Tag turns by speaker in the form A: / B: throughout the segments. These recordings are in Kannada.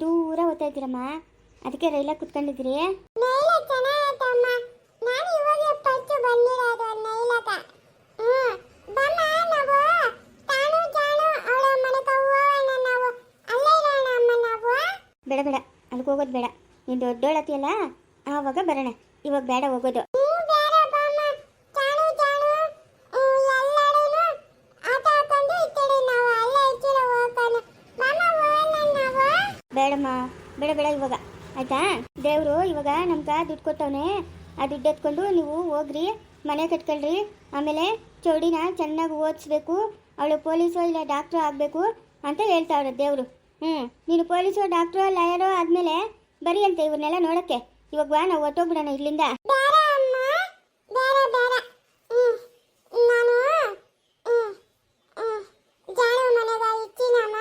A: ದೂರ ಹೋಗ್ತಾ ಇದ್ದೀರಮ್ಮ. ಅದಕ್ಕೆ ರೈಲಾಗ
B: ಕುತ್ಕೊಂಡಿದ್ರಿ
A: ಬೇಡ ಬೇಡ. ಅಲ್ಲಿಗೆ ಹೋಗೋದು ಬೇಡ. ನೀನು ದೊಡ್ಡೋಳತಿಯಲ್ಲ ಆವಾಗ ಬರೋಣ. ಇವಾಗ ಬೇಡ ಹೋಗೋದು
B: ಹ್ಮ್ ಬೇಡ ಬಮ್ಮ ಜಾನು ಜಾನು ಎಲ್ಲರೂ ಆಟ ಆಡ್ಕೊಂಡು ಇತ್ತಡಿ ನಾವು ಅಲ್ಲೇ ಇಚ್ಚಿರ ಹೋಗೋಣ ಬಮ್ಮ ಹೋಗೋಣ ನಾವು
A: ಬೇಡಮ್ಮ, ಬೇಡ ಬೇಡ ಇವಾಗ. ಆಯ್ತಾ? ದೇವರು ಇವಾಗ ನಮ್ಗ ದುಡ್ಡು ಕೊಟ್ಟವನೆ. ಆ ದುಡ್ಡು ಎತ್ಕೊಂಡು ನೀವು ಹೋಗ್ರಿ, ಮನೆ ಕಟ್ಕೊಳ್ರಿ. ಆಮೇಲೆ ಚೌಡಿನ ಚೆನ್ನಾಗಿ ಓದಿಸ್ಬೇಕು. ಅವಳು ಪೊಲೀಸು ಇಲ್ಲ ಡಾಕ್ಟ್ರು ಆಗಬೇಕು ಅಂತ ಹೇಳ್ತಾವ್ರೆ ದೇವರು. ಹ್ಞೂ ನೀನು ಪೊಲೀಸು, ಡಾಕ್ಟ್ರು, ಲಾಯರು ಆದಮೇಲೆ ಬರೀ ಅಂತ ಇವ್ರನ್ನೆಲ್ಲ ನೋಡೋಕ್ಕೆ. ಇವಾಗ ನಾವು ಹೊತ್ತೋಗ್ಬಿಡೋಣ ಇಲ್ಲಿಂದ
B: ಬೇಡ ಅಮ್ಮ ಬೇಡ ಬೇಡ ಹ್ಮ್ ನಾನು ಹ್ಮ್ ಹ್ಮ್ ಜಾನು ಮನೆಗ ಇಚ್ಚಿನಮ್ಮ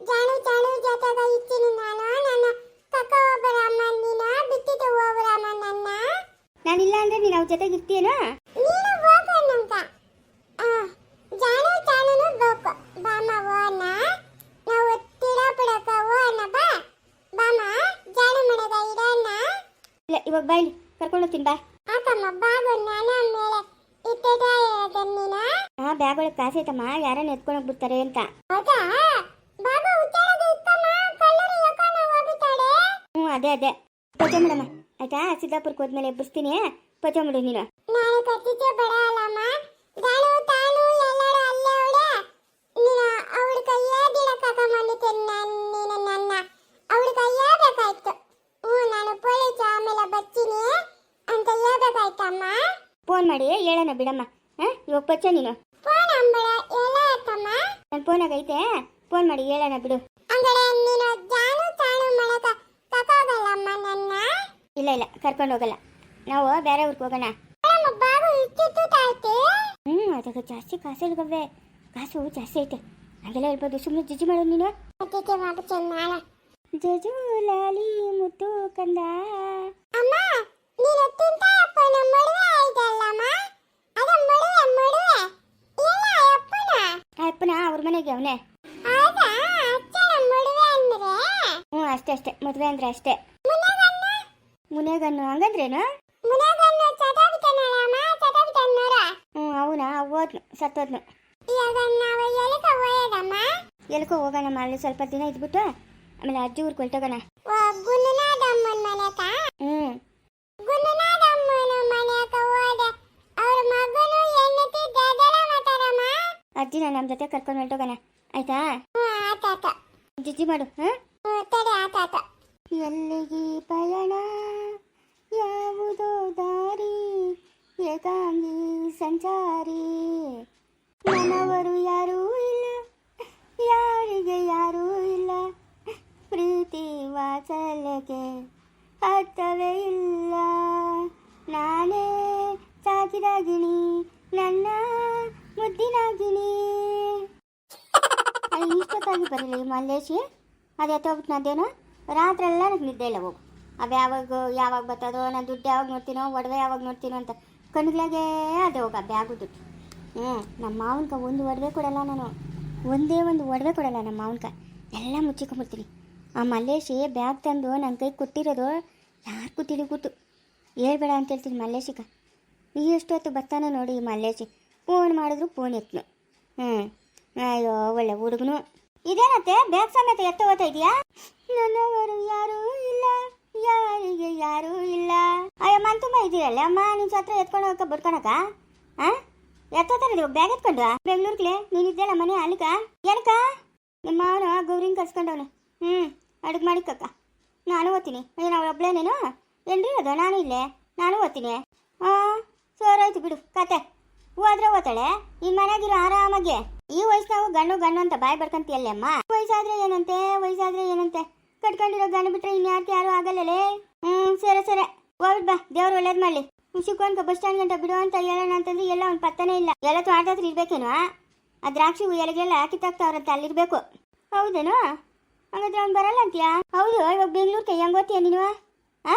B: ಜಾನು ಜಾನು ಜೊತೆಗ ಇಚ್ಚಿನಿ ನಾನು ನನ್ನ ಕಕ್ಕ ಹೋಗ್ಬರಮ್ಮ ನೀನು ಬಿಟ್ಟಿದ್ದು ಹೋಗ್ಬರಮ್ಮ ನನ್ನ
A: ನಾನಿಲ್ಲ ಅಂದರೆ ನೀನು ಅವ್ರ ಜೊತೆಗೆ ಇರ್ತೀಯೇನೋ? ಇಲ್ಲ ಇವಾಗ ಬಾ ಇಲ್ಲಿ ಕರ್ಕೊಂಡು ಹೋಗ್ತೀನಿ ಬಾ. ಹಾಂ ಬ್ಯಾಗ್ ಒಳಗೆ ಕಾಸೈತಮ್ಮ ಯಾರನ್ನ ಎತ್ಕೊಂಡು ಹೋಗ್ಬಿಡ್ತಾರೆ ಅಂತ. ಹ್ಞೂ ಅದೇ ಅದೇ. ಮಾಡಮ್ಮ ಆಯ್ತಾ? ಸಿದ್ದಾಪುರಕ್ಕೆ ಹೋದ್ಮೇಲೆ ಎಬ್ಬಿಸ್ತೀನಿ. ಪೂಜೆ ಮಾಡು ನೀನು.
B: ನಾನು ಕತ್ತಿದ್ದೆ ಬಡ ಅಲ್ಲಮ್ಮ. ಜಾನು ತಾನು ಎಲ್ಲರೂ ಅಲ್ಲೇ ಅವಳೆ. ನೀನು ಅವಳ ಕೈಯೇ ಬಿಡಕ್ಕಾಗ ಬಂದಿತ್ತೆ ನೀನು ನನ್ನ. ಅವಳ ಕೈಯೇ ಬೇಕಾಯ್ತು. ಹ್ಞೂ ನಾನು ಪೊಲೀಸ್ ಆಮೇಲೆ ಬರ್ತೀನಿ ಅಂತ ಹೇಳ್ಬೇಕಾಯ್ತಮ್ಮ.
A: ಫೋನ್ ಮಾಡಿ ಹೇಳೋಣ ಬಿಡಮ್ಮ. ಹಾಂ ಇವಾಗ ಪಚ್ಚ ನೀನು.
B: ಫೋನ್ ಅಂಬಳ ಎಲ್ಲ ಆಯ್ತಮ್ಮ
A: ನನ್ನ ಫೋನಾಗ ಐತೆ. ಫೋನ್ ಮಾಡಿ ಹೇಳೋಣ ಬಿಡು
B: ಅಂಗಡೆ ನೀನು ಜಾನು ತಾನು ಮನೆಗ ತಗೋಗಲ್ಲಮ್ಮ ನನ್ನ
A: ಇಲ್ಲ ಇಲ್ಲ ಕರ್ಕೊಂಡು ಹೋಗಲ್ಲ. ನಾವು ಬೇರೆ ಊರಿಗೆ ಹೋಗೋಣ. ಹ್ಞೂ ಅದಕ್ಕೆ ಜಾಸ್ತಿ ಕಾಸು ಇಲ್ಗವೆ ಕಾಸು ಜಾಸ್ತಿ ಐತೆ. ಹಂಗೆಲ್ಲ ಹೇಳ್ಬೋದು. ಸುಮ್ಮನೆ ಜಿಜಿ ಮಾಡು ನೀನು. ಜಜು ಲಾಲಿ ಮುತ್ತು ಕಂದ.
B: ಅಪ್ಪನ
A: ಅವ್ರ ಮನೆಗೆ ಅವನೇ. ಹ್ಞೂ ಅಷ್ಟೇ ಅಷ್ಟೇ. ಮದುವೆ ಅಂದ್ರೆ ಅಷ್ಟೇ.
B: ಮುನೇಗನ್ನು
A: ಹಂಗಂದ್ರೇನು? ಹ್ಞೂ ಅವನ? ಓದ್ನು ಸತ್ತೋದ್ನು ಎಲ್ಕೋ ಹೋಗೋಣ ಅಲ್ಲಿ ಸ್ವಲ್ಪ ದಿನ ಇದ್ಬಿಟ್ಟು ಆಮೇಲೆ ಅಜ್ಜಿ ಊರ್ ಹೊರಟೋಗೋಣ
B: ಹ್ಮ್.
A: ಅಜ್ಜಿನ ನಮ್ಮ ಜೊತೆ ಕರ್ಕೊಂಡು ಹೊರಟೋಗೋಣ ಆಯ್ತಾ? ಜಿಜ್ಜಿ ಮಾಡು ಹಾಂ
B: ಆತ ಆತಾತ
A: ಎಲ್ಲಿಗೆ ಪಯಣ? ಯಾವುದೋ ದಾರಿ, ಏಕಾಂಗಿ ಸಂಚಾರಿ. ನನ್ನವರು ಯಾರೂ ಇಲ್ಲ, ಯಾರಿಗೆ ಯಾರೂ ಇಲ್ಲ. ಪ್ರೀತಿ ವಾತ್ಸಲ್ಯಕ್ಕೆ ಅರ್ಥವೇ ಇಲ್ಲ. ನಾನೇ ಸಾಕಿದಾಗಿನಿ, ನನ್ನ ಮುದ್ದಿನಾಗಿನಿ. ಅಲ್ಲಿ ಇಷ್ಟೊತ್ತಾಗಿ ಬರಲಿ ಮಲ್ಲೇಶಿ? ಅದು ಎತ್ತೋಗ್ಬಿಟ್ಟು ರಾತ್ರಿ ಎಲ್ಲ ನನಗೆ ನಿದ್ದೆ ಇಲ್ಲ, ಹೋಗು. ಅವು ಯಾವಾಗ ಯಾವಾಗ ಬರ್ತದೋ ನಾನು ದುಡ್ಡು ಯಾವಾಗ ನೋಡ್ತೀನೋ, ಒಡವೆ ಯಾವಾಗ ನೋಡ್ತೀನೋ ಅಂತ ಕಣ್ಗಳಾಗೆ ಅದೇ ಹೋಗ ಬ್ಯಾಗು ದುಡ್ಡು. ಹ್ಞೂ ನಮ್ಮ ಮಾವನ್ಕ ಒಂದು ಒಡವೆ ಕೊಡಲ್ಲ ನಾನು. ಒಂದೇ ಒಂದು ಒಡವೆ ಕೊಡಲ್ಲ ನಮ್ಮ ಮಾವನ್ಕ. ಎಲ್ಲ ಮುಚ್ಚಿಕೊಂಡ್ಬಿಡ್ತೀನಿ ಆ ಮಲ್ಲೇಶಿ ಬ್ಯಾಗ್ ತಂದು ನನ್ನ ಕೈ ಕೊಟ್ಟಿರೋದು ಯಾರಿಗೂ ತಿಳಿಗೂತು ಹೇಳ್ಬೇಡ ಅಂತ ಹೇಳ್ತೀನಿ ಮಲ್ಲೇಶಿಗ. ಈ ಎಷ್ಟೊತ್ತು ಬರ್ತಾನೆ ನೋಡಿ ಈ ಮಲ್ಲೇಶಿ. ಫೋನ್ ಮಾಡಿದ್ರು ಫೋನ್ ಎತ್ತನು ಹ್ಞೂ ಅಯ್ಯೋ, ಒಳ್ಳೆ ಹುಡುಗನು. ಇದೇನತ್ತೆ? ಬ್ಯಾಗ್ ಸಮೇತ ಎತ್ತ ಹೋಗ್ತಾ ಇದೆಯಾ? ನನ್ನವರು ತುಂಬ ಅಮ್ಮ, ನಿನ್ ಹತ್ರ ಎತ್ಕೊಂಡು ಹೋಗಕ್ಕ ಬರ್ಕೊಳಕ ಆ? ಎತ್ತೋತಾನೆ ನೀವು ಬ್ಯಾಗ್ ಎತ್ಕೊಂಡು ಬೆಂಗ್ಳೂರ್ಗ್ಲೆ ನೀನ್ ಇದ್ದಲ್ಲ ಮನೆ, ಅಲ್ಲಿಕ? ಏನಕ್ಕ? ನಿಮ್ಮ ಅವನು ಗೌರಿನ ಕರ್ಸ್ಕೊಂಡವನು. ಹ್ಞೂ ಅಡುಗೆ ಮಾಡಿಕಕ್ಕ ನಾನು ಓದ್ತೀನಿ. ಏನು ಅವಳು ನೀನು? ಏನ್ರಿ ಅದು ನಾನು ಇಲ್ಲೇ? ನಾನು ಓದ್ತೀನಿ. ಹಾಂ ಸೋರಾಯ್ತು ಬಿಡು, ಕತೆ. ಹೋದ್ರೆ ಓದ್ತಾಳೆ ಈ ಮನೆಗಿರೋ ಆರಾಮಾಗಿ. ಈ ವಯಸ್ಸಿನಾವು ಗಂಡು ಗಂಡು ಅಂತ ಬಾಯ್ ಬರ್ಕಂತೀಯಲ್ಲೇ ಅಮ್ಮ? ವಯಸ್ಸಾದ್ರೆ ಏನಂತೆ? ವಯಸ್ಸಾದ್ರೆ ಏನಂತೆ? ಕಟ್ಕೊಂಡಿರೋ ಗಂಡು ಬಿಟ್ರೆ ಇನ್ಯಾಕೆ ಯಾರು ಆಗಲ್ಲಲೇ? ಹ್ಞೂ ಸರಿ ಸರಿ. ಹೋಗ್ಬಿಟ್ ಬಾ, ದೇವ್ರು ಒಳ್ಳೇದ್ ಮಾಡ್ಲಿ. ಶಿಕೋನ್ಕ ಬಸ್ ಸ್ಟ್ಯಾಂಡ್ ಗಂಟ ಬಿಡು ಅಂತ ಹೇಳೋಣ ಅಂತಂದ್ರೆ ಎಲ್ಲ ಒಂದ್ ಪತ್ತನೇ ಇಲ್ಲ. ಎಲ್ಲ ತೋಟದ ಇರ್ಬೇಕೇನು? ಆ ದ್ರಾಕ್ಷಿ ಎಲೆಗೆಲ್ಲ ಅಲ್ಲಿ ಅಲ್ಲಿರ್ಬೇಕು ಹೌದೇನು? ಹಂಗಾದ್ರೆ ಅವ್ನು ಬರಲ್ಲ ಅಂತೀಯಾ? ಹೌದು, ಇವಾಗ ಬೆಂಗ್ಳೂರ್ಗೆ ಹೆಂಗ್ ಓದ್ತೀಯ ನೀನು? ಆ?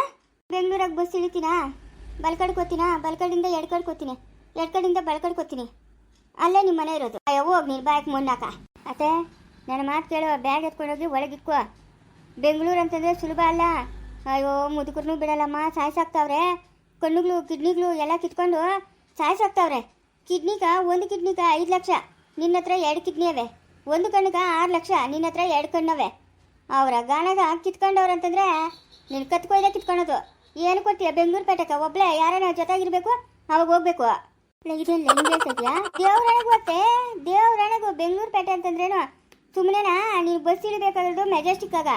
A: ಬೆಂಗ್ಳೂರಾಗ ಬಸ್ ಇಳಿತೀನಾ? ಬಲ್ಕಡ್ಗೆ ಹೋಗ್ತೀನಾ ಬಲ್ಕಡಿಂದ ಎಡ್ಕಡ್ಗೆ ಹೋಗ್ತೀನಿ ಎಡ್ಕಡಿಂದ ಬಲ್ಕಡ್ಗೆ ಕೋತೀನಿ ಅಲ್ಲೇ ನಿಮ್ಮ ಮನೆ ಇರೋದು. ಅಯ್ಯೋ, ಹೋಗ್ ನೀನು ಬ್ಯಾಗ್ ಮುನ್ನಾಕ ಅತ್ತೆ ನನ್ನ ಮಾತು ಕೇಳುವ ಬ್ಯಾಗ್ ಎತ್ಕೊಂಡೋಗಿ ಒಳಗಿಕ್ಕೋ ಬೆಂಗಳೂರು ಅಂತಂದ್ರೆ ಸುಲಭ ಅಲ್ಲ. ಅಯ್ಯೋ, ಮುದುಕರ್ನೂ ಬಿಡಲ್ಲಮ್ಮ. ಸಾಯ್ಸಾಕ್ತಾವ್ರೆ. ಕಣ್ಣುಗಳು ಕಿಡ್ನಿಗಳು ಎಲ್ಲ ಕಿತ್ಕೊಂಡು ಸಾಯ್ಸಾಕ್ತಾವ್ರೆ. ಕಿಡ್ನಿಗ ಒಂದು ಕಿಡ್ನಿಗ ಐದು ಲಕ್ಷ. ನಿನ್ನ ಹತ್ರ ಎರಡು ಕಿಡ್ನಿ ಅವೆ ಒಂದು ಕಣ್ಣುಗ ಆರು ಲಕ್ಷ. ನಿನ್ನ ಹತ್ರ ಎರಡು ಕಣ್ಣವೆ. ಅವರ ಗಾಣಗ ಕಿತ್ಕೊಂಡವ್ರು ಅಂತಂದ್ರೆ ನಿನ್ನ ಕತ್ಕೊಯ್ದೆ ಕಿತ್ಕೊಳೋದು. ಏನು ಕೊಡ್ತೀಯ ಬೆಂಗಳೂರು ಪೇಟೆಗೆ ಒಬ್ಳೆ ಯಾರನ್ನ ಜೊತೆಗಿರ್ಬೇಕು, ಅವಾಗ ಹೋಗ್ಬೇಕು. ಇದೆಲ್ಲ ಹೆಂಗೆ ದೇವ್ರಣೆಗೂ ಬೆಂಗಳೂರು ಪೇಟೆ ಅಂತಂದ್ರೇನು? ಸುಮ್ಮನೆನಾ ನೀವು ಬಸ್ ಇಳಿಬೇಕಾಗಿರೋದು ಮೆಜೆಸ್ಟಿಕ್ ಆಗ.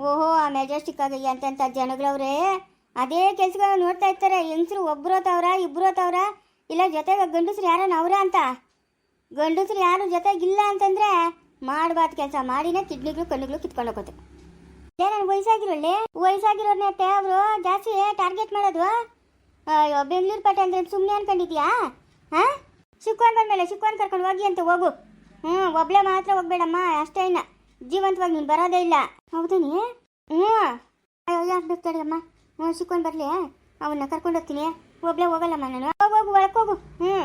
A: ಓಹೋ, ಆ ಮೆಜೆಸ್ಟಿಕ್ ಆಗಿ ಎಂತೆಂಥ ಜನಗಳವ್ರೇ. ಅದೇ ಕೆಲ್ಸಗಳು ನೋಡ್ತಾ ಇರ್ತಾರೆ. ಹೆಂಗಸರು ಒಬ್ರು ತವ್ರ ಇಬ್ರು ತವ್ರ ಇಲ್ಲ, ಜೊತೆಗೆ ಗಂಡಸ್ರು ಯಾರನ್ನ ಅವ್ರ ಅಂತ? ಗಂಡಸ್ರು ಯಾರು ಜೊತೆಗಿಲ್ಲ ಅಂತಂದ್ರೆ ಮಾಡಬಾರ್ದು ಕೆಲಸ. ಮಾಡಿನೇ ಕಿಡ್ನಿಗಳು, ಕಣ್ಣುಗಳು ಕಿತ್ಕೊಂಡು ಹೋಗುತ್ತೆ. ಏ ನಾನು ವಯಸ್ಸಾಗಿರೋಳ್ಳಿ ವಯಸ್ಸಾಗಿರೋರ್ನೇ ಅವರು ಜಾಸ್ತಿ ಟಾರ್ಗೆಟ್ ಮಾಡೋದು? ಅಯ್ಯೋ, ಬೆಂಗಳೂರು ಪೇಟೆ ಅಂದ್ರೆ ಸುಮ್ಮನೆ ಅನ್ಕೊಂಡಿದ್ಯಾ? ಹಾ? ಶಿಕ್ವಾನ್ ಬಂದ್ಮೇಲೆ ಸಿಕ್ಕೊಂಡು ಕರ್ಕೊಂಡು ಹೋಗಿ ಅಂತ ಹೋಗು. ಹ್ಞೂ ಒಬ್ಳೆ ಮಾತ್ರ ಹೋಗ್ಬೇಡಮ್ಮ, ಅಷ್ಟೇ ಇನ್ನ. ಜೀವಂತವಾಗಿ ನೀನು ಬರೋದೇ ಇಲ್ಲ. ಹೌದೇನಿ? ಹ್ಞೂ. ಅಯ್ಯೋ ಯಾಕೆ ಬೇಕು ಅಮ್ಮ. ಹ್ಞೂ, ಸಿಕ್ಕೊಂಡು ಬರಲಿ ಅವನ್ನ ಕರ್ಕೊಂಡು ಹೋಗ್ತೀನಿ. ಒಬ್ಳೆ ಹೋಗಲ್ಲಮ್ಮ ನಾನು. ಹೋಗು ಹೋಗು ಹ್ಞೂ.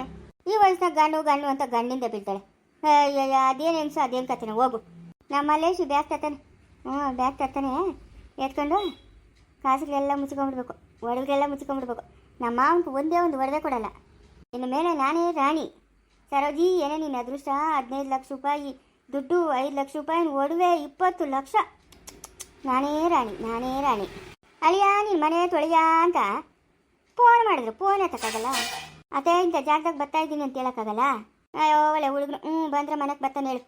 A: ಈ ವಯಸ್ಸಿನಾಗ ಗಂಡು ಗಂಡು ಅಂತ ಗಂಡಿಂದ ಬೀಳ್ತಾಳೆ. ಅಯ್ಯಯ್ಯ ಅದೇನು ಹೆಂಗ್ಸ, ಅದೇನು ಕತೆನ ಹೋಗು. ನಮ್ಮಲ್ಲೇ ಶು ಬ್ಯಾಗ್ ತರ್ತಾನೆ. ಹ್ಞೂ, ಬ್ಯಾಗ್ ತರ್ತಾನೆ. ಎತ್ಕೊಂಡು ಕಾಸುಗಳೆಲ್ಲ ಮುಚ್ಕೊಂಡ್ಬಿಡ್ಬೇಕು. ಒಡವೆಗೆಲ್ಲ ಮುಚ್ಕೊಂಡ್ಬಿಡ್ಬೇಕು. ನಮ್ಮ ಮಾವನ್ಗೆ ಒಂದೇ ಒಂದು ಒಡವೆ ಕೊಡಲ್ಲ. ಇನ್ನು ಮೇಲೆ ನಾನೇ ರಾಣಿ. ಸರೋಜಿ, ಏನೇ ನಿನ್ನ ಅದೃಷ್ಟ, ಹದಿನೈದು ಲಕ್ಷ ರೂಪಾಯಿ. ದುಡ್ಡು ಐದು ಲಕ್ಷ ರೂಪಾಯಿ, ಒಡವೆ ಇಪ್ಪತ್ತು ಲಕ್ಷ. ನಾನೇ ರಾಣಿ ನಾನೇ ರಾಣಿ. ಅಳಿಯ ನಿನ್ನ ಮನೆ ತೊಳೆಯ ಅಂತ ಫೋನ್ ಮಾಡಿದ್ರು. ಫೋನ್ ಎತ್ತಕ್ಕಾಗಲ್ಲ. ಅದೇ ಇಂಥ ಜಾಗದಾಗ ಬರ್ತಾ ಇದ್ದೀನಿ ಅಂತ ಹೇಳಕ್ಕಾಗಲ್ಲ. ಅಯ್ಯೋ, ಒಳ್ಳೆ ಹುಡುಗರು. ಹ್ಞೂ ಬಂದ್ರೆ ಮನೆಗೆ ಬರ್ತಾನೆ ಹೇಳು.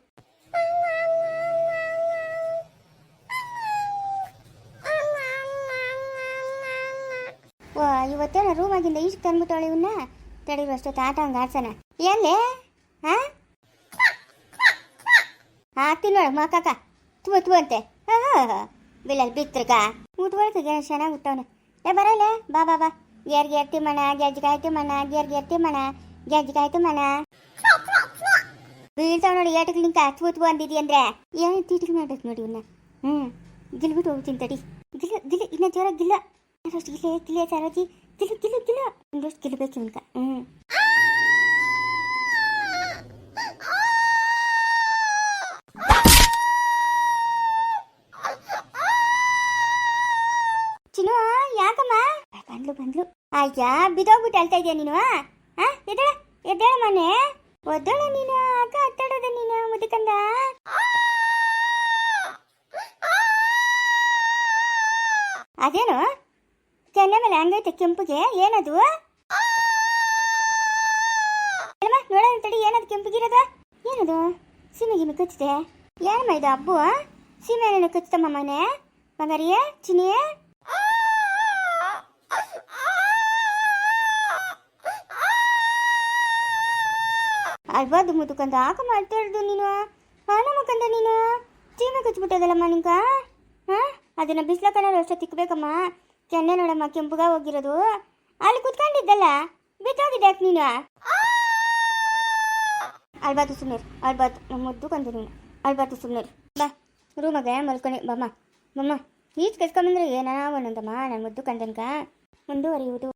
A: ಓ ಇವತ್ತೇನ ರೂಮಾಗಿಂದ ಈಚೆ ತಂದ್ಬಿಟ್ಟವಳು ಇವನ್ನ. ತಡೀರು ಅಷ್ಟೇ, ತಾಟ ಹಂಗೆ ಆಡ್ಸೋಣ. ಎಲ್ಲಿ? ಹಾ ಹಾಕ್ತೀನಿ ನೋಡು ತುಂಬ ತುವ ತುವ ಅಂತೆ ಬಿಲ್ಲಲ್ಲಿ ಬಿತ್ರಕ ಮುಟ್ಕೊಳ್ತಿಗೆ ಚೆನ್ನಾಗಿ ಹುಟ್ಟವನೆ. ಏ, ಬರಲ್ಲ, ಬಾ ಬಾ ಬಾ. ಗೆರ್ ಗೆರ್ತಿ ಮಣ ಗೆಜ್ಜಿಕಾಯ್ತಿ ಮಣ ಗೆರ್ ಗೆರ್ತಿ ಮಣ ಗೆಜ್ಜಿಕಾಯ್ತು ಮಣ. ಬೀಳ್ತಾವ ನೋಡಿ ಏಟಕ್ಕೆ ನಿಂಕ ತುವ ತುವ ಅಂದಿದಿ ಅಂದ್ರೆ. ಏನು ತೀಟಿಗೆ ಮಾಡ್ಬೇಕು ನೋಡಿ ಇವನ್ನ ಹ್ಞೂ ಗಿಲ್ಬಿಟ್ಟು ಹೋಗ್ತೀನಿ ತಡಿ. ಗಿಲ್ಲ ಗಿಲ್ಲ ಇನ್ನ ಜೋರ ಗಿಲ್ಲ. ಗಿಲ್ಲ ಸರೋಜಿ. ಗಿಲ್ಲ ಗಿಲ್ಲ. ಗಿಲ್ಲ ಒಂದಷ್ಟು ಇವನ್ಕ ಹ್ಞೂ ಚಿನ್ನು, ಯಾಕಮ್ಮ? ಬಂದ್ಲು ಬಂದ್ಲು. ಅಯ್ಯ ಬಿದೋಗ್ಬಿಟ್ಟು ಹೇಳ್ತಾ ಇದೆಯಾ ನೀನು ಎದ್ದೇಳ ಎದ್ದೇಳ ಮನೆ. ಒದ್ದೇಳ ನೀನು ಅಕ್ಕ ಅತ್ತಾಡೋದ ನೀನು, ಮುದುಕಂದ. ಅದೇನು? ಕೆನ್ನೆ ಮೇಲೆ ಹಂಗೈತೆ ಕೆಂಪಿಗೆ, ಏನದು? ನೋಡೋಣ ತಡಿ ಏನದು ಕೆಂಪಿಗಿರೋದು? ಏನದು? ಸೀಮೆ ಗಿಮೆ ಕಚ್ಚಿದೆ ಏನಮ್ಮ ಇದು ಹಬ್ಬು ಸೀಮೆ ಕಚ್ತಮ್ಮ ಮನೆ? ಬಂಗಾರಿಯೇ ಚಿನಿಯೇ ಅಲ್ಬಾದು ಮುದುಕಂದ ಆಕ ಮಾಡ್ತಾ ಇರೋದು ನೀನು? ಮುಖಂದ ನೀನು? ಚೀಮ ಕಚ್ಬಿಟ್ಟದಲ್ಲಮ್ಮ ನಿಂಕ ಹಾಂ ಅದನ್ನು ಬಿಸಿಲ ಕಣ್ಣಲ್ಲಿ ಅಷ್ಟೇ ತಿಕ್ಬೇಕಮ್ಮ. ಕೆನ್ನೆ ನೋಡಮ್ಮ ಕೆಂಪುಗ ಹೋಗಿರೋದು. ಅಲ್ಲಿ ಕುತ್ಕೊಂಡಿದ್ದಲ್ಲ ಬಿತ್ತೋಗಿದ್ದೆ ಯಾಕೆ ನೀನು? ಅಲ್ಬಾತು ಸುಮ್ಮನೆ ಅಲ್ಬಾತು ನಮ್ಮ ಮುದ್ದು ನೀನು. ಅಲ್ಬಾತು ಸುಮ್ಮನೆ ಬಾ, ರೂಮಾಗೆ ಮಲ್ಕೊಂಡು ಬಮ್ಮ. ಮಮ್ಮ ಈಚ್ ಕಸ್ಕೊಂಬಂದ್ರೆ ಏನಾ ಒಂದೊಂದಮ್ಮ ನನ್ನ ಮುದ್ದು ಕಂದನ್ಕ ಮುಂದುವರಿಯುವುದು.